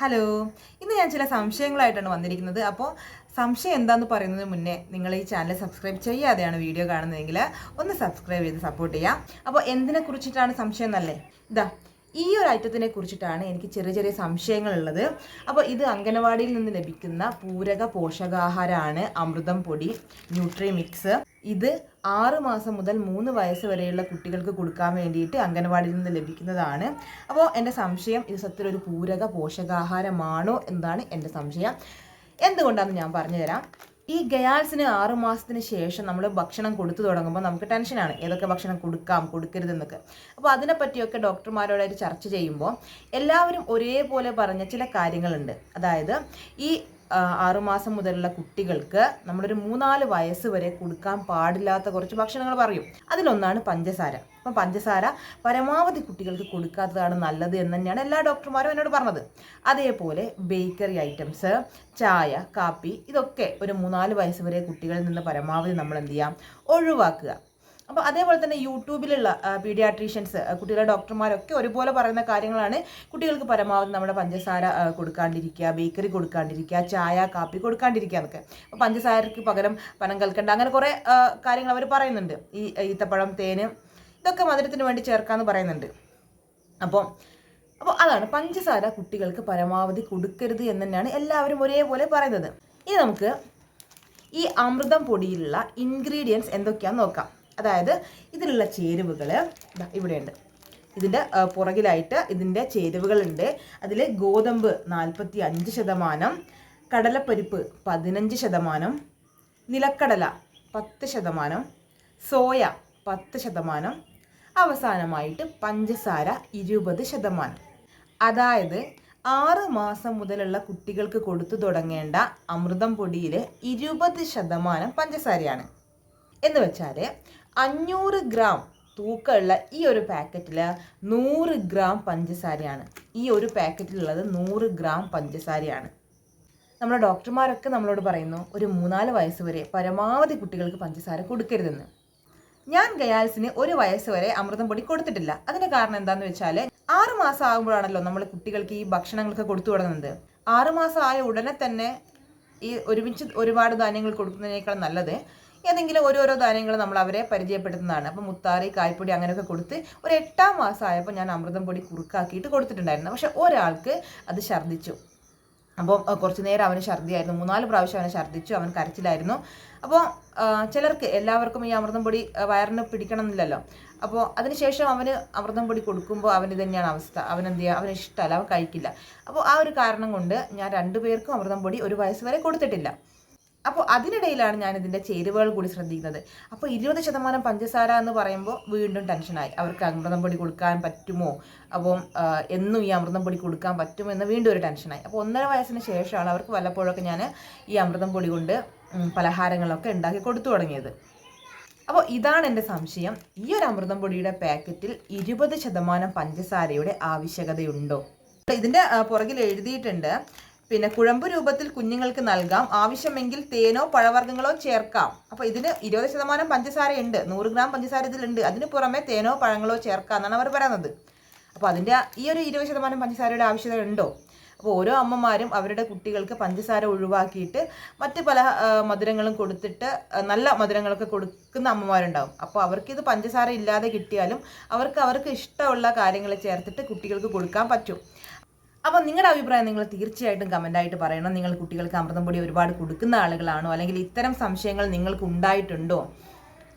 Hello ഇന്ന് ഞാൻ ചില സംശയങ്ങളായിട്ടാണ് വന്നിരിക്കുന്നത്. അപ്പോൾ സംശയം എന്താന്ന് പറയുന്നതിന് മുന്നേ നിങ്ങൾ ഈ ചാനൽ സബ്സ്ക്രൈബ് ചെയ്യാതെയാണ് വീഡിയോ കാണുന്നതെങ്കിൽ ഒന്ന് സബ്സ്ക്രൈബ് ചെയ്ത് സപ്പോർട്ട് ചെയ്യാം. അപ്പോൾ എന്തിനെ കുറിച്ചിട്ടാണ് സംശയം എന്നല്ലേ? ഇതാ ഈ ഒരു ഐറ്റത്തിനെ കുറിച്ചിട്ടാണ് എനിക്ക് ചെറിയ ചെറിയ സംശയങ്ങളുള്ളത്. അപ്പോൾ ഇത് അംഗനവാടിയിൽ നിന്ന് ലഭിക്കുന്ന പൂരക പോഷകാഹാരമാണ് അമൃതം പൊടി ന്യൂട്രി മിക്സ് ഇത് ആറ് മാസം മുതൽ മൂന്ന് വയസ്സ് വരെയുള്ള കുട്ടികൾക്ക് കൊടുക്കാൻ വേണ്ടിയിട്ട് അംഗനവാടിയിൽ നിന്ന് ലഭിക്കുന്നതാണ്. അപ്പോൾ എന്റെ സംശയം ഇത് സത്യത്തിൽ ഒരു പൂരക പോഷകാഹാരമാണോ എന്നതാണ് എന്റെ സംശയം. എന്തുകൊണ്ടാണെന്ന് ഞാൻ പറഞ്ഞുതരാം. ഈ ഗയാൾസിന് ആറു മാസത്തിന് ശേഷം നമ്മൾ ഭക്ഷണം കൊടുത്തു തുടങ്ങുമ്പോൾ നമുക്ക് ടെൻഷനാണ്. ഏതൊക്കെ ഭക്ഷണം കൊടുക്കാം കൊടുക്കരുതെന്നൊക്കെ അപ്പോൾ അതിനെപ്പറ്റിയൊക്കെ ഡോക്ടർമാരോടായിട്ട് ചർച്ച ചെയ്യുമ്പോൾ എല്ലാവരും ഒരേപോലെ പറഞ്ഞ ചില കാര്യങ്ങളുണ്ട്. അതായത് ഈ ആറുമാസം മുതലുള്ള കുട്ടികൾക്ക് നമ്മളൊരു മൂന്നാൽ വയസ്സ് വരെ കൊടുക്കാൻ പാടില്ലാത്ത കുറച്ച് ഭക്ഷണങ്ങൾ പറയും. അതിലൊന്നാണ് പഞ്ചസാര. അപ്പം പഞ്ചസാര പരമാവധി കുട്ടികൾക്ക് കൊടുക്കാത്തതാണ് നല്ലത് എന്ന് തന്നെയാണ് എല്ലാ ഡോക്ടർമാരും എന്നോട് പറഞ്ഞത്. അതേപോലെ ബേക്കറി ഐറ്റംസ് ചായ കാപ്പി ഇതൊക്കെ ഒരു മൂന്നാൽ വയസ്സ് വരെ കുട്ടികളിൽ നിന്ന് പരമാവധി നമ്മൾ എന്ത് ചെയ്യാം? ഒഴിവാക്കുക. അപ്പോൾ അതേപോലെ തന്നെ യൂട്യൂബിലുള്ള പീഡിയാട്രീഷ്യൻസ് കുട്ടികളുടെ ഡോക്ടർമാരൊക്കെ ഒരുപോലെ പറയുന്ന കാര്യങ്ങളാണ് കുട്ടികൾക്ക് പരമാവധി നമ്മുടെ പഞ്ചസാര കൊടുക്കാണ്ടിരിക്കുക ബേക്കറി കൊടുക്കാണ്ടിരിക്കുക ചായ കാപ്പി കൊടുക്കാണ്ടിരിക്കുക എന്നൊക്കെ. അപ്പോൾ പഞ്ചസാരക്ക് പകരം പനം കൽക്കണ്ട അങ്ങനെ കുറേ കാര്യങ്ങൾ അവർ പറയുന്നുണ്ട്. ഈ ഈത്തപ്പഴം തേന് ഇതൊക്കെ മധുരത്തിന് വേണ്ടി ചേർക്കാമെന്ന് പറയുന്നുണ്ട്. അപ്പോൾ അപ്പോൾ അതാണ് പഞ്ചസാര കുട്ടികൾക്ക് പരമാവധി കൊടുക്കരുത് എന്ന് തന്നെയാണ് എല്ലാവരും ഒരേപോലെ പറയുന്നത്. ഇനി നമുക്ക് ഈ അമൃതം പൊടിയിലുള്ള ഇൻഗ്രീഡിയൻസ് എന്തൊക്കെയാണെന്ന് നോക്കാം. അതായത് ഇതിലുള്ള ചേരുവകൾ ഇവിടെയുണ്ട്. ഇതിന്റെ പുറകിലായിട്ട് ഇതിന്റെ ചേരുവകളുണ്ട്. അതിൽ ഗോതമ്പ് നാൽപ്പത്തി അഞ്ച് ശതമാനം കടലപ്പരിപ്പ് പതിനഞ്ച് ശതമാനം നിലക്കടല പത്ത് ശതമാനം സോയ പത്ത് ശതമാനം അവസാനമായിട്ട് പഞ്ചസാര ഇരുപത് ശതമാനം. അതായത് ആറ് മാസം മുതലുള്ള കുട്ടികൾക്ക് കൊടുത്തു തുടങ്ങേണ്ട അമൃതം പൊടിയിൽ ഇരുപത് ശതമാനം പഞ്ചസാരയാണ്. എന്ന് വെച്ചാൽ അഞ്ഞൂറ് ഗ്രാം തൂക്കമുള്ള ഈ ഒരു പാക്കറ്റിൽ നൂറ് ഗ്രാം പഞ്ചസാരയാണ്. ഈ ഒരു പാക്കറ്റിലുള്ളത് നൂറ് ഗ്രാം പഞ്ചസാരയാണ്. നമ്മുടെ ഡോക്ടർമാരൊക്കെ നമ്മളോട് പറയുന്നു ഒരു മൂന്നാൽ വയസ്സ് വരെ പരമാവധി കുട്ടികൾക്ക് പഞ്ചസാര കൊടുക്കരുതെന്ന്. ഞാൻ ഗയാൽസിന് ഒരു വയസ്സ് വരെ അമൃതം പൊടി കൊടുത്തിട്ടില്ല. അതിന്റെ കാരണം എന്താണെന്ന് വെച്ചാൽ ആറ് മാസം ആകുമ്പോഴാണല്ലോ നമ്മൾ കുട്ടികൾക്ക് ഈ ഭക്ഷണങ്ങളൊക്കെ കൊടുത്തു തുടങ്ങുന്നത് ആറ് മാസം ആയ ഉടനെ തന്നെ ഈ ഒരുമിച്ച് ഒരുപാട് ധാന്യങ്ങൾ കൊടുക്കുന്നതിനേക്കാൾ നല്ലത് ഏതെങ്കിലും ഓരോരോ ധാന്യങ്ങൾ നമ്മൾ അവരെ പരിചയപ്പെടുത്തുന്നതാണ്. അപ്പം മുത്താറി കായ്പൊടി അങ്ങനെയൊക്കെ കൊടുത്ത് ഒരു എട്ടാം മാസം ആയപ്പോൾ ഞാൻ അമൃതം പൊടി കുറുക്കാക്കിയിട്ട് കൊടുത്തിട്ടുണ്ടായിരുന്നു. പക്ഷെ ഒരാൾക്ക് അത് ഛർദ്ദിച്ചു. അപ്പോൾ അഹ് കുറച്ച് നേരം അവന് ഛർദ്ദിയായിരുന്നു. മൂന്നാൽ പ്രാവശ്യം അവനെ ഛർദ്ദിച്ചു. അവൻ കരച്ചിലായിരുന്നു. അപ്പോൾ ചിലർക്ക് എല്ലാവർക്കും ഈ അമൃതം പൊടി വയറിന് പിടിക്കണം എന്നില്ലല്ലോ അപ്പോൾ അതിനുശേഷം അവന് അമൃതം പൊടി കൊടുക്കുമ്പോൾ അവന് തന്നെയാണ് അവസ്ഥ. അവൻ എന്ത് ചെയ്യുക? അവന് ഇഷ്ടമല്ല. അവൻ കഴിക്കില്ല. അപ്പോൾ ആ ഒരു കാരണം കൊണ്ട് ഞാൻ രണ്ടുപേർക്കും അമൃതം പൊടി ഒരു വയസ്സ് വരെ കൊടുത്തിട്ടില്ല. അപ്പോൾ അതിനിടയിലാണ് ഞാൻ ഇതിന്റെ ചേരുവകൾ കൂടി ശ്രദ്ധിക്കുന്നത്. അപ്പോൾ ഇരുപത് ശതമാനം പഞ്ചസാര എന്ന് പറയുമ്പോൾ വീണ്ടും ടെൻഷനായി അവർക്ക് അമൃതം പൊടി കൊടുക്കാൻ പറ്റുമോ? അപ്പം എന്നും ഈ അമൃതം പൊടി കൊടുക്കാൻ പറ്റുമോ എന്ന് വീണ്ടും ഒരു ടെൻഷനായി അപ്പോൾ ഒന്നര വയസ്സിന് ശേഷമാണ് അവർക്ക് വല്ലപ്പോഴൊക്കെ ഞാൻ ഈ അമൃതം പൊടി കൊണ്ട് പലഹാരങ്ങളൊക്കെ ഉണ്ടാക്കി കൊടുത്തു തുടങ്ങിയത്. അപ്പോൾ ഇതാണ് എന്റെ സംശയം. ഈ ഒരു അമൃതം പൊടിയുടെ പാക്കറ്റിൽ ഇരുപത് ശതമാനം പഞ്ചസാരയുടെ ആവശ്യകതയുണ്ടോ? ഇതിന്റെ പുറകിൽ എഴുതിയിട്ടുണ്ട് പിന്നെ കുഴമ്പ് രൂപത്തിൽ കുഞ്ഞുങ്ങൾക്ക് നൽകാം. ആവശ്യമെങ്കിൽ തേനോ പഴവർഗങ്ങളോ ചേർക്കാം. അപ്പോൾ ഇതിന് ഇരുപത് ശതമാനം പഞ്ചസാര ഉണ്ട് നൂറ് ഗ്രാം പഞ്ചസാര ഇതിലുണ്ട്. അതിന് പുറമെ തേനോ പഴങ്ങളോ ചേർക്കാം എന്നാണ് അവർ പറയുന്നത്. അപ്പോൾ അതിന്റെ ഈ ഒരു ഇരുപത് ശതമാനം പഞ്ചസാരയുടെ ആവശ്യകത ഉണ്ടോ? അപ്പോൾ ഓരോ അമ്മമാരും അവരുടെ കുട്ടികൾക്ക് പഞ്ചസാര ഒഴിവാക്കിയിട്ട് മറ്റ് പല മധുരങ്ങളും കൊടുത്തിട്ട് നല്ല മധുരങ്ങളൊക്കെ കൊടുക്കുന്ന അമ്മമാരുണ്ടാവും. അപ്പോൾ അവർക്ക് ഇത് പഞ്ചസാര ഇല്ലാതെ കിട്ടിയാലും അവർക്ക് അവർക്ക് ഇഷ്ടമുള്ള കാര്യങ്ങൾ ചേർത്തിട്ട് കുട്ടികൾക്ക് കൊടുക്കാൻ പറ്റും. അപ്പോൾ നിങ്ങളുടെ അഭിപ്രായം നിങ്ങൾ തീർച്ചയായിട്ടും കമന്റായിട്ട് പറയണം. നിങ്ങൾ കുട്ടികൾക്ക് അമൃതം പൊടി ഒരുപാട് കൊടുക്കുന്ന ആളുകളാണോ? അല്ലെങ്കിൽ ഇത്തരം സംശയങ്ങൾ നിങ്ങൾക്ക് ഉണ്ടായിട്ടുണ്ടോ?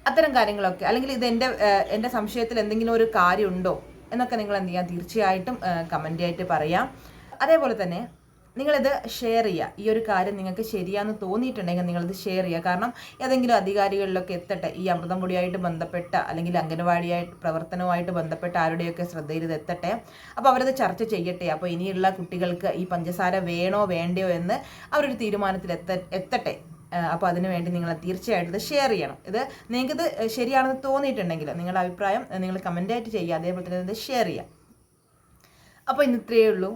അത്തരം കാര്യങ്ങളൊക്കെ. അല്ലെങ്കിൽ ഇത് എന്റെ എന്റെ സംശയത്തിൽ എന്തെങ്കിലും ഒരു കാര്യമുണ്ടോ? എന്നൊക്കെ നിങ്ങൾ എന്ത് ചെയ്യാം? തീർച്ചയായിട്ടും കമന്റ് ആയിട്ട് പറയാം. അതേപോലെ തന്നെ നിങ്ങളിത് ഷെയർ ചെയ്യുക. ഈ ഒരു കാര്യം നിങ്ങൾക്ക് ശരിയാന്ന് തോന്നിയിട്ടുണ്ടെങ്കിൽ നിങ്ങളിത് ഷെയർ ചെയ്യുക. കാരണം ഏതെങ്കിലും അധികാരികളിലൊക്കെ എത്തട്ടെ ഈ അമൃതം പൊടിയായിട്ട് ബന്ധപ്പെട്ട അല്ലെങ്കിൽ അംഗനവാടിയായിട്ട് പ്രവർത്തനവുമായിട്ട് ബന്ധപ്പെട്ട ആരുടെയൊക്കെ ശ്രദ്ധയിൽ ഇത് എത്തട്ടെ. അപ്പോൾ അവരത് ചർച്ച ചെയ്യട്ടെ. അപ്പോൾ ഇനിയുള്ള കുട്ടികൾക്ക് ഈ പഞ്ചസാര വേണോ വേണ്ടയോ എന്ന് അവരൊരു തീരുമാനത്തിൽ എത്ത എത്തട്ടെ. അപ്പോൾ അതിനു വേണ്ടി നിങ്ങൾ തീർച്ചയായിട്ടും ഇത് ഷെയർ ചെയ്യണം. ഇത് നിങ്ങൾക്കിത് ശരിയാണെന്ന് തോന്നിയിട്ടുണ്ടെങ്കിൽ നിങ്ങളുടെ അഭിപ്രായം നിങ്ങൾ കമന്റായിട്ട് ചെയ്യുക. അതേപോലെ തന്നെ ഇത് ഷെയർ ചെയ്യുക. അപ്പോൾ ഇന്ന് ഇത്രയേ ഉള്ളൂ.